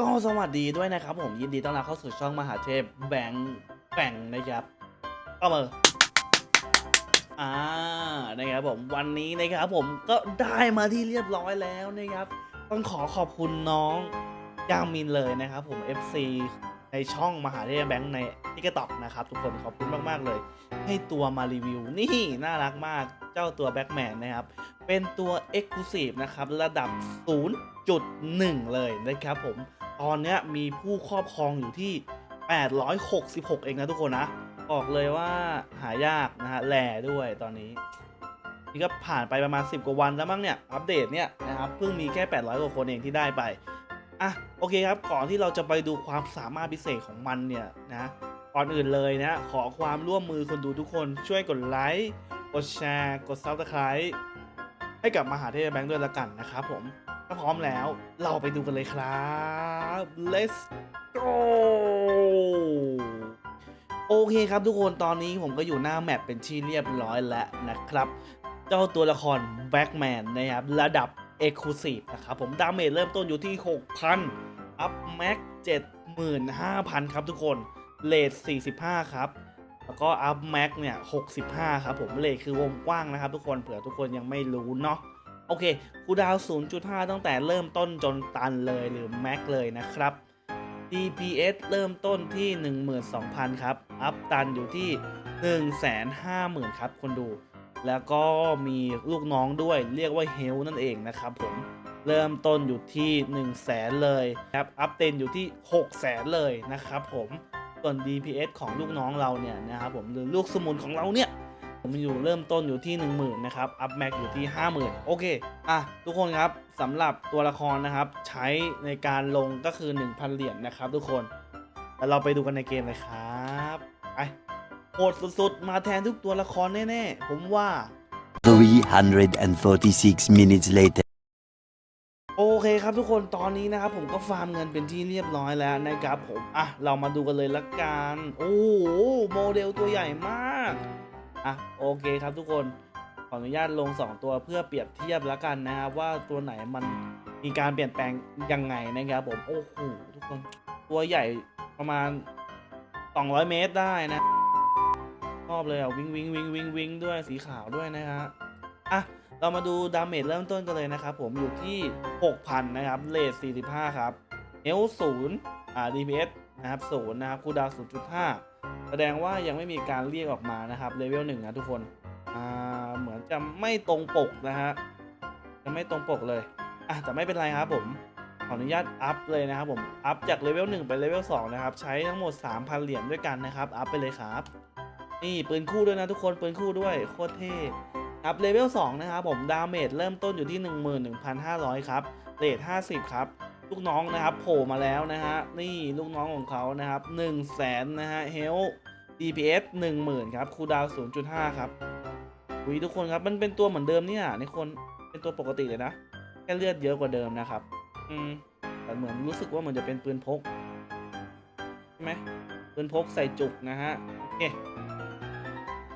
ก็สวัสดีด้วยนะครับผมยินดีต้อนรับเข้าสู่ช่องมหาเทพแบงค์แบ่งนะครับก็มืออ่านะครับผมวันนี้นะครับผมก็ได้มาที่เรียบร้อยแล้วนะครับ ต้องขอขอบคุณน้องยางมินเลยนะครับผม FC ในช่องมหาเทพแบงค์ในทิกตอกนะครับ ทุกคนขอบคุณมากๆเลย ให้ตัวมารีวิวนี่น่ารักมากเจ้าตัวแบ็กแมนนะครับ เป็นตัว Exclusive นะครับ ระดับ 0.1 เลยนะครับผม ตอนเนี้ยมีผู้ครอบครองอยู่ที่ 866 เองนะทุกคนนะ บอกเลยว่าหายากนะฮะแหล่ด้วยตอนนี้ นี่ก็ผ่านไปประมาณ 10 กว่าวันแล้วมั้งเนี่ย อัปเดตเนี่ยนะครับเพิ่งมีแค่ 800 กว่าคนเองที่ได้ไป อะ โอเคครับ ก่อนที่เราจะไปดูความสามารถพิเศษของมันเนี่ยนะก่อนอื่นเลยนะ ขอความร่วมมือคนดูทุกคนช่วยกดไลค์กดแชร์ กด Subscribe ให้กับมหาเทพแบงค์ด้วยละกันนะครับผม ถ้าพร้อมแล้วเราไปดูกันเลยครับ let's go โอเคครับทุกคนตอนนี้ผมก็อยู่หน้าแมปเป็นที่เรียบร้อยแล้วนะครับ เจ้าตัวละครแบ็กแมนนะครับ ระดับ Exclusive นะครับ ผมดาเมจเริ่มต้นอยู่ที่ 6,000 อัพแม็ก75,000 ครับทุกคนเลท45 ครับ แล้วก็อัพแม็กเนี่ย 65 ครับผมเลทคือวงกว้างนะครับทุกคนเผื่อทุกคนยังไม่รู้เนาะ โอเคคูดาวน์0.5 ตั้งแต่เริ่มต้นจนตันเลยหรือแม็กเลยนะครับ DPS เริ่มต้นที่ 12,000 ครับ อัพตันอยู่ที่ 150,000 ครับคนดู แล้วก็มีลูกน้องด้วยเรียกว่าเฮลนั่นเองนะครับผม เริ่มต้นอยู่ที่ 1 0 0 0 0แสนเลยครับ อัพเตนอยู่ที่ 6 0แสนเลยนะครับผม ส่วน DPS ของลูกน้องเราเนี่ยนะครับผมหรือลูกสมุนของเราเนี่ย ผมอยู่เริ่มต้นอยู่ที่ 10,000นะครับ อัพแม็กอยู่ที่ 50,000 โอเค อะ ทุกคนครับสำหรับตัวละครนะครับ ใช้ในการลงก็คือ 1,000 เหรียญนะครับ ทุกคนแล้วเราไปดูกันในเกมเลยครับไปโหดสุดๆ มาแทนทุกตัวละครแน่ๆ ผมว่า 346 minutes later. โอเคครับทุกคนตอนนี้นะครับผมก็ฟาร์มเงินเป็นที่เรียบร้อยแล้วนะครับผม อะ เรามาดูกันเลยละกัน โอ้โหโมเดลตัวใหญ่มาก อะโอเคครับทุกคนขออนุญาตลง 2 ตัวเพื่อเปรียบเทียบแล้วกันนะครับว่าตัวไหนมันมีการเปลี่ยนแปลงยังไงนะครับผมโอ้โหทุกคนตัวใหญ่ประมาณ 200 เมตรได้นะชอบเลยอะวิงวิงวิงวิงวิงด้วยสีขาวด้วยนะฮะอะเรามาดูดาเมจเริ่มต้นกันเลยนะครับผมอยู่ที่ 6,000 นะครับเลท45 ครับเอลศูนย์อ่า DPS นะครับศูนย์นะครับคูดาว0.5 แสดงว่ายังไม่มีการเรียกออกมานะครับเลเวลหนึ่งนะทุกคนอ่าเหมือนจะไม่ตรงปกนะฮะจะไม่ตรงปกเลยอะแต่ไม่เป็นไรครับผมขออนุญาตอัพเลยนะครับผมอัพจากเลเวล1ไปเลเวล2นะครับใช้ทั้งหมด 3,000 เหรียญด้วยกันนะครับอัพไปเลยครับ นี่ปืนคู่ด้วยนะทุกคนปืนคู่ด้วยโคตรเท่ครับเลเวล2นะครับผมดาเมจเริ่มต้นอยู่ที่ 11,500 ครับเรท50 ครับ ลูกน้องนะครับโผล่มาแล้วนะฮะนี่ลูกน้องของเขานะครับ1 0 0 0 0แสนนะฮะเฮล DPS 10,000ครับคูดาว 0.5 ครับอุยทุกคนครับมันเป็นตัวเหมือนเดิมเนี่ยในคนเป็นตัวปกติเลยนะแค่เลือดเยอะกว่าเดิมนะครับ อืมแต่เหมือนรู้สึกว่าเหมือนจะเป็นปืนพกใช่ไหมปืนพกใส่จุกนะฮะโอเค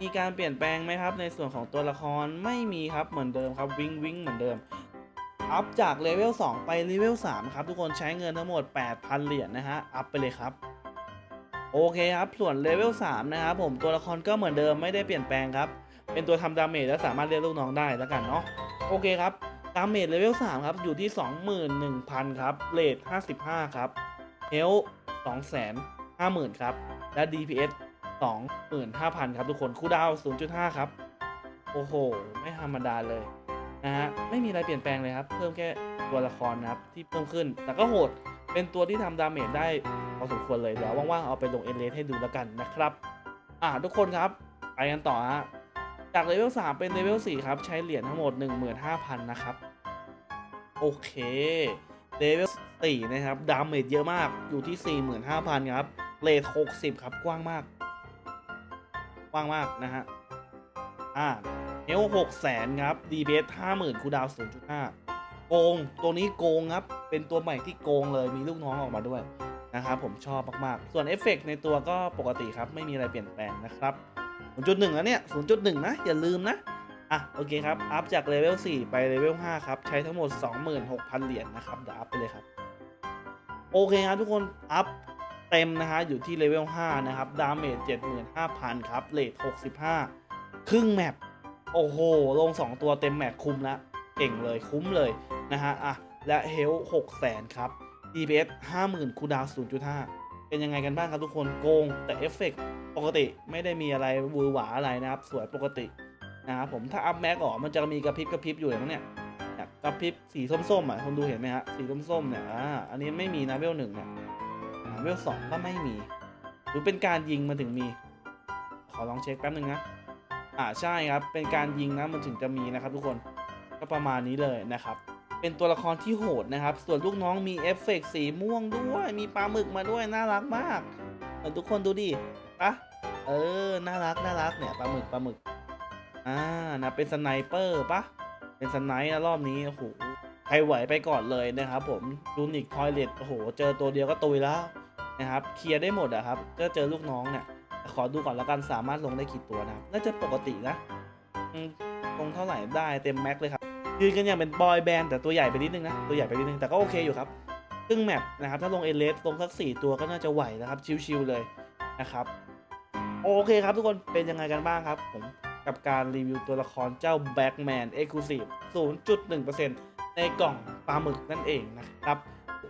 มีการเปลี่ยนแปลงไหมครับในส่วนของตัวละครไม่มีครับเหมือนเดิมครับวิ่งวิ่งเหมือนเดิม อัพจากเลเวล2ไปเลเวล3ครับทุกคนใช้เงินทั้งหมด 8,000 เหรียญนะฮะ อัพไปเลยครับ โอเคครับ ส่วนเลเวล3นะครับผมตัวละครก็เหมือนเดิมไม่ได้เปลี่ยนแปลงครับ เป็นตัวทำดาเมจและสามารถเรียกลูกน้องได้แล้วกันเนาะโอเคครับดาเมจเลเวล3ครับอยู่ที่ 21,000 ครับเลท55 ครับเฮล250,000 ครับ และ DPS 25,000 ครับทุกคน คูลดาวน์0.5 ครับ โอ้โห ไม่ธรรมดาเลย นะฮะไม่มีอะไรเปลี่ยนแปลงเลยครับ เพิ่มแค่ตัวละครนะครับที่เพิ่มขึ้น แต่ก็โหดเป็นตัวที่ทำดาเมจได้พอสมควรเลยเดี๋ยวว่างๆเอาไปลงเอเลสให้ดูแล้วกันนะครับอ่าทุกคนครับไปกันต่อฮะจากเลเวล3เป็นเลเวล4ครับ ใช้เหรียญทั้งหมด 15,000 นะครับ โอเคเลเวล4นะครับ ดาเมจเยอะมากอยู่ที่ 45,000 ครับเลท60 ครับ กว้างมาก กว้างมากนะฮะอ่า เฮลหกแสนครับ DPS ห้าหมื่นคูดาวศูนย์จุดห้าโกง ตัวนี้โกงครับ เป็นตัวใหม่ที่โกงเลยมีลูกน้องออกมาด้วยนะครับผมชอบมาก ๆ ส่วนเอฟเฟกต์ในตัวก็ปกติครับ ไม่มีอะไรเปลี่ยนแปลงนะครับ0.1นะเนี่ย 0.1 นะ อย่าลืมนะ อะ โอเคครับ อัพจากเลเวล 4 ไปเลเวล 5 ครับ ใช้ทั้งหมด 26,000 เหรียญนะครับ เดี๋ยวอัพไปเลยครับ โอเคครับทุกคน อัพเต็มนะฮะ อยู่ที่เลเวล 5 นะครับ ดาเมจ 75,000 ครับเลท65 ครึ่งแมป โอ้โห ลง 2 ตัวเต็มแมปคุ้มแล้วเก่งเลยคุ้มเลยนะฮะอะและเฮล6แสนครับ DPS 50,000คูดาวน์0.5 เป็นยังไงกันบ้างครับทุกคนโกงแต่เอฟเฟกต์ปกติไม่ได้มีอะไรวือหวาอะไรนะครับ สวยปกตินะครับผมถ้าอัพแม็กออกมันจะมีกระพริบกระพริบอยู่อย่างนี้เนี่ยกระพริบสีส้มๆอะคนดูเห็นไหมฮะสีส้มๆเนี่ยอ่าอันนี้ไม่มีนะเวลหนึ่งเนี่ยเวลสองก็ไม่มี หรือเป็นการยิงมันถึงมี ขอลองเช็คแป๊บนึงนะ อ่าใช่ครับ เป็นการยิงนะมันถึงจะมีนะครับทุกคนก็ประมาณนี้เลยนะครับ เป็นตัวละครที่โหดนะครับ ส่วนลูกน้องมีเอฟเฟกต์สีม่วงด้วย มีปลาหมึกมาด้วยน่ารักมากเออทุกคนดูดิปะเออน่ารักน่ารักเนี่ยปลาหมึกปลาหมึกอ่านะเป็นสไนเปอร์ปะเป็นสไนป์นะรอบนี้โอ้โหใครไหวไปก่อนเลยนะครับผมยูนิคทอยเลตโอ้โห เจอตัวเดียวก็ตุยแล้วนะครับเคลียร์ได้หมดอะครับก็เจอลูกน้องเนี่ย ขอดูก่อนแล้วกันสามารถลงได้กี่ตัวนะครับ น่าจะปกตินะลงเท่าไหร่ได้เต็มแม็กเลยครับยืนกันอย่างเป็นบอยแบนด์แต่ตัวใหญ่ไปนิดนึงนะตัวใหญ่ไปนิดนึงแต่ก็โอเคอยู่ครับครึ่งแมปนะครับถ้าลงเอเลสลงสักสี่ตัวก็น่าจะไหวนะครับชิวๆเลยนะครับโอเคครับทุกคนเป็นยังไงกันบ้างครับผมกับการรีวิวตัวละครเจ้าแบ็กแมนเอ็กซ์คลูซีฟ0.1%ในกล่องปลาหมึกนั่นเองนะครับ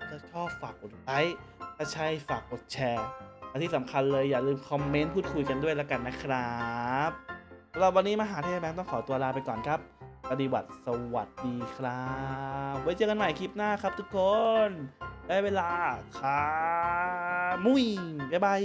ถ้าชอบฝากกดไลค์ ถ้าใช่ฝากกดแชร์ และที่สำคัญเลยอย่าลืมคอมเมนต์พูดคุยกันด้วยแล้วกันนะครับสำหรับวันนี้มหาเทพแบงค์ต้องขอตัวลาไปก่อนครับปฏิบัติสวัสดีครับ ไว้เจอกันใหม่คลิปหน้าครับทุกคน ได้เวลาครับมุ้ยบ๊ายบาย